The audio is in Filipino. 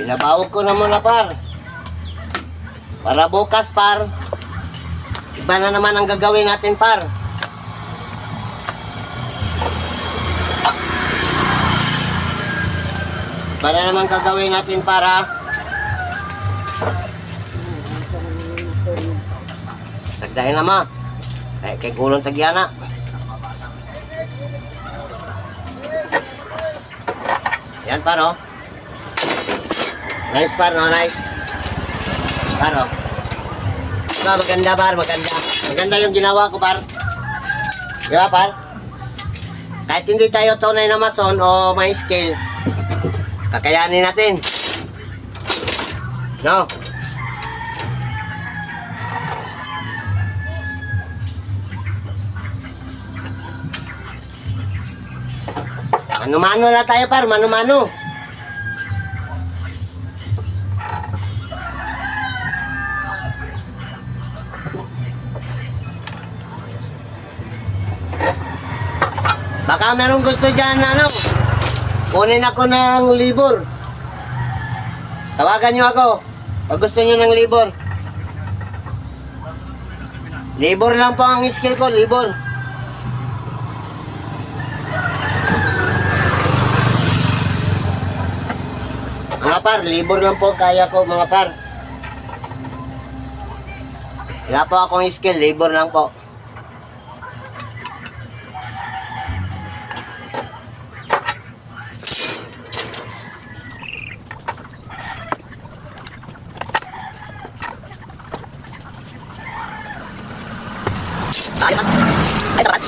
Pinabawag ko na muna par. Para bukas par. Iba na naman ang gagawin natin par. Iba na naman gagawin natin para Sagdahin na ma. Kay kay gulong tagyana. Yan paro. Nice par, no? Nice. Paro. Diba, maganda par, maganda. Maganda yung ginawa ko par. Di par? Kahit hindi tayo tunay na mason o may skill, kakayanin natin. No? Mano-mano na tayo par, mano-mano. Baka merong gusto dyan, ano, kunin ako ng libur. Tawagan nyo ako, pag gusto nyo ng libur. Libur lang po ang skill ko, libur. Mga par, libur lang po kaya ko mga par. Wala po akong skill, libur lang po. 打一个八诶打